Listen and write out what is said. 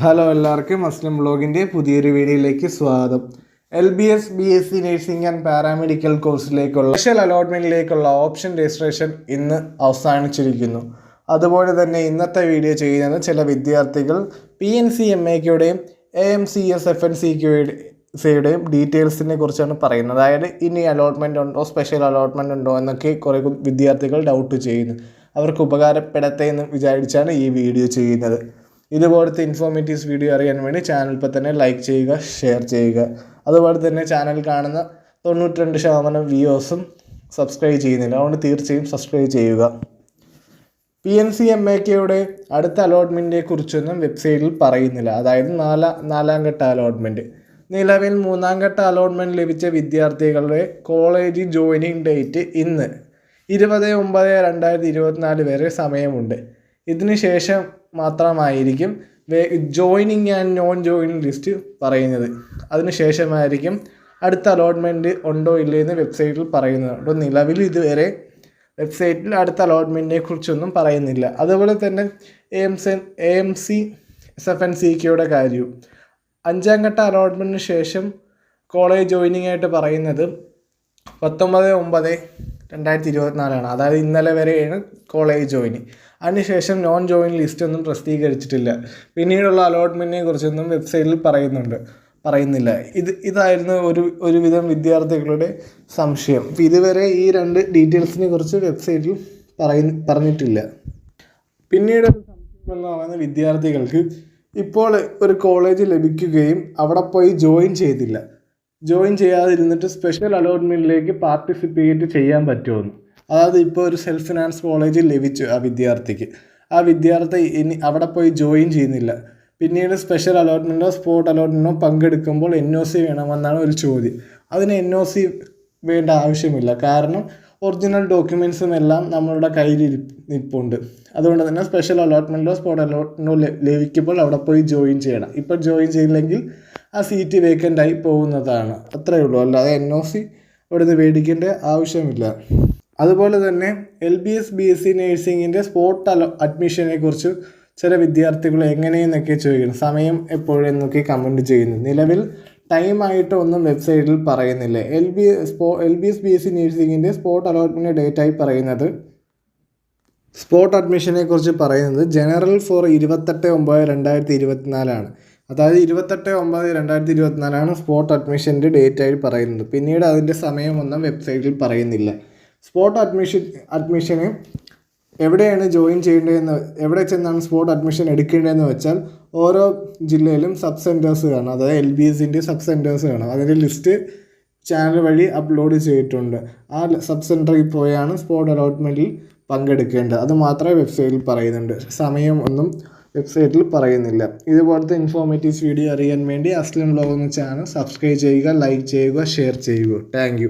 Hello എല്ലാവർക്കും മസ്ലിം ബ്ലോഗിന്റെ പുതിയൊരു വീഡിയോയിലേക്ക് സ്വാഗതം. L B S B S C nursing and paramedical കോഴ്സിലേക്കുള്ള special അലോട്ട്മെന്റിലേക്കുള്ള ഓപ്ഷൻ രജിസ്ട്രേഷൻ ഇന്ന് അവസാനിച്ചിരിക്കുന്നു. അതുപോലെ തന്നെ ഇന്നത്തെ വീഡിയോ ചെയ്യുന്നത് ചില വിദ്യാർത്ഥികൾ P N C M എക്കുടെയും A M C S F N C സിയുടെയും ഡീറ്റെയിൽസിനെ കുറിച്ചാണ് പറയുന്നത്. അതായത് ഇനി അലോട്ട്മെന്റ് ഉണ്ടോ സ്പെഷ്യൽ അലോട്ട്മെന്റ് ഉണ്ടോ എന്നൊക്കെ കുറേ വിദ്യാർത്ഥികൾ ഡൗട്ട് ചെയ്യുന്നു. അവർക്ക് ഉപകാരപ്പെടട്ടെ എന്ന് വിചാരിച്ചാണ് ഈ വീഡിയോ ചെയ്യുന്നത്. ഇതുപോലത്തെ ഇൻഫോർമേറ്റീവ്സ് വീഡിയോ അറിയാൻ വേണ്ടി ചാനൽ ഇപ്പോൾ തന്നെ ലൈക്ക് ചെയ്യുക ഷെയർ ചെയ്യുക. അതുപോലെ തന്നെ ചാനൽ കാണുന്ന തൊണ്ണൂറ്റി രണ്ട് ശതമാനം വ്യൂവേഴ്സും സബ്സ്ക്രൈബ് ചെയ്യുന്നില്ല. അതുകൊണ്ട് തീർച്ചയായും സബ്സ്ക്രൈബ് ചെയ്യുക. P N C M A കെയുടെ അടുത്ത അലോട്ട്മെന്റിനെ കുറിച്ചൊന്നും വെബ്സൈറ്റിൽ പറയുന്നില്ല. അതായത് നാലാ നാലാം ഘട്ട അലോട്ട്മെന്റ് നിലവിൽ മൂന്നാം ഘട്ട അലോട്ട്മെന്റ് ലഭിച്ച വിദ്യാർത്ഥികളുടെ കോളേജ് ജോയിനിങ് ഡേറ്റ് ഇന്ന്. ഇരുപത് ഒമ്പത് രണ്ടായിരത്തി ഇരുപത്തിനാല് വരെ സമയമുണ്ട്. ഇതിന് ശേഷം മാത്രമായിരിക്കും joining and non joining list പറയുന്നത്. അതിന് ശേഷമായിരിക്കും അടുത്ത അലോട്ട്മെന്റ് ഉണ്ടോ ഇല്ലേ എന്ന് വെബ്സൈറ്റിൽ പറയുന്നത്. അപ്പോൾ നിലവിൽ ഇതുവരെ വെബ്സൈറ്റിൽ അടുത്ത അലോട്ട്മെന്റിനെ കുറിച്ചൊന്നും പറയുന്നില്ല. അതുപോലെ തന്നെ A M C A M C S F N C കെയുടെ കാര്യവും. അഞ്ചാം ഘട്ട അലോട്ട്മെന്റിന് ശേഷം കോളേജ് ജോയിനിങ് ആയിട്ട് പറയുന്നത് പത്തൊമ്പത് ഒമ്പത് രണ്ടായിരത്തി ഇരുപത്തിനാലാണ് അതായത് ഇന്നലെ വരെയാണ് കോളേജ് ജോയിനിങ് അതിനുശേഷം നോൺ ജോയിൻ ലിസ്റ്റ് ഒന്നും പ്രസിദ്ധീകരിച്ചിട്ടില്ല. പിന്നീടുള്ള അലോട്ട്മെന്റിനെ കുറിച്ചൊന്നും വെബ്സൈറ്റിൽ പറയുന്നുണ്ട്. പറയുന്നില്ല. ഇത് ഇതായിരുന്നു ഒരു ഒരുവിധം വിദ്യാർത്ഥികളുടെ സംശയം. ഇതുവരെ ഈ രണ്ട് ഡീറ്റെയിൽസിനെ കുറിച്ച് വെബ്സൈറ്റിൽ പറയ പറഞ്ഞിട്ടില്ല. പിന്നീട് സംശയം വിദ്യാർത്ഥികൾക്ക് ഇപ്പോൾ ഒരു കോളേജ് ലഭിക്കുകയും അവിടെ പോയി ജോയിൻ ചെയ്തില്ല. ജോയിൻ ചെയ്യാതിരുന്നിട്ട് സ്പെഷ്യൽ അലോട്ട്മെന്റിലേക്ക് പാർട്ടിസിപ്പേറ്റ് ചെയ്യാൻ പറ്റുമെന്ന്. അതായത് ഇപ്പോൾ ഒരു സെൽഫ് ഫിനാൻസ് കോളേജിൽ ലഭിച്ചു ആ വിദ്യാർത്ഥിക്ക്. ആ വിദ്യാർത്ഥി ഇനി അവിടെ പോയി ജോയിൻ ചെയ്യുന്നില്ല. പിന്നീട് സ്പെഷ്യൽ അലോട്ട്മെന്റോ സ്പോട്ട് അലോട്ട്മെന്റോ പങ്കെടുക്കുമ്പോൾ എൻ ഒ സി വേണമെന്നാണ് ഒരു ചോദ്യം. അതിന് എൻ ഒ സി വേണ്ട ആവശ്യമില്ല. കാരണം ഒറിജിനൽ ഡോക്യുമെൻസും എല്ലാം നമ്മളുടെ കയ്യിൽ നിൽപ്പുണ്ട് അതുകൊണ്ട് തന്നെ സ്പെഷ്യൽ അലോട്ട്മെന്റോ സ്പോട്ട് അലോട്ട്മെന്റോ ലഭിക്കുമ്പോൾ അവിടെ പോയി ജോയിൻ ചെയ്യണം. ഇപ്പോൾ ജോയിൻ ചെയ്യില്ലെങ്കിൽ ആ സീറ്റ് വേക്കന്റ് ആയി പോകുന്നതാണ്. അത്രയേ ഉള്ളൂ. അല്ലാതെ എൻ ഒ സി ഇവിടുന്ന് മേടിക്കേണ്ട ആവശ്യമില്ല. അതുപോലെ തന്നെ L B S B S C നേഴ്സിങ്ങിന്റെ spot അലോ അഡ്മിഷനെ കുറിച്ച് ചില വിദ്യാർത്ഥികൾ എങ്ങനെയെന്നൊക്കെ ചോദിക്കുന്നു. സമയം എപ്പോഴെന്നൊക്കെ കമന്റ് ചെയ്യുന്നു. നിലവിൽ ടൈം ആയിട്ട് ഒന്നും വെബ്സൈറ്റിൽ പറയുന്നില്ല. L B സ്പോ L B S B S C നേഴ്സിങ്ങിന്റെ spot allotment ആയി പറയുന്നത് സ്പോട്ട് അഡ്മിഷനെ കുറിച്ച് പറയുന്നത് ജനറൽ ഫോർ ഇരുപത്തെട്ട് ഒമ്പത് രണ്ടായിരത്തി ഇരുപത്തിനാലാണ്. അതായത് ഇരുപത്തെട്ട് ഒമ്പത് രണ്ടായിരത്തി ഇരുപത്തിനാലാണ് സ്പോട്ട് അഡ്മിഷന്റെ ഡേറ്റ് ആയി പറയുന്നത്. പിന്നീട് അതിന്റെ സമയമൊന്നും വെബ്സൈറ്റിൽ പറയുന്നില്ല. സ്പോട്ട് അഡ്മിഷൻ അഡ്മിഷന് എവിടെയാണ് ജോയിൻ ചെയ്യേണ്ടതെന്ന് എവിടെ ചെന്നാണ് സ്പോട്ട് അഡ്മിഷൻ എടുക്കേണ്ടതെന്ന് വെച്ചാൽ ഓരോ ജില്ലയിലും സബ് സെന്റേഴ്സ് കാണും. അതായത് എൽ ബി എസിന്റെ സബ് സെന്റേഴ്സ് കാണും. അതിന്റെ ലിസ്റ്റ് ചാനൽ വഴി അപ്ലോഡ് ചെയ്തിട്ടുണ്ട്. ആ സബ് സെന്ററിൽ പോയാണ് സ്പോട്ട് അലോട്ട്മെന്റിൽ പങ്കെടുക്കേണ്ടത്. അത് മാത്രമേ വെബ്സൈറ്റിൽ പറയുന്നുണ്ട്. സമയം ഒന്നും വെബ്സൈറ്റിൽ പറയുന്നില്ല. ഇതുപോലത്തെ ഇൻഫോർമേറ്റീവ്സ് വീഡിയോ അറിയാൻ വേണ്ടി അസ്ലിം ബ്ലോഗ് എന്ന ചാനൽ സബ്സ്ക്രൈബ് ചെയ്യുക ലൈക്ക് ചെയ്യുക ഷെയർ ചെയ്യുക. താങ്ക്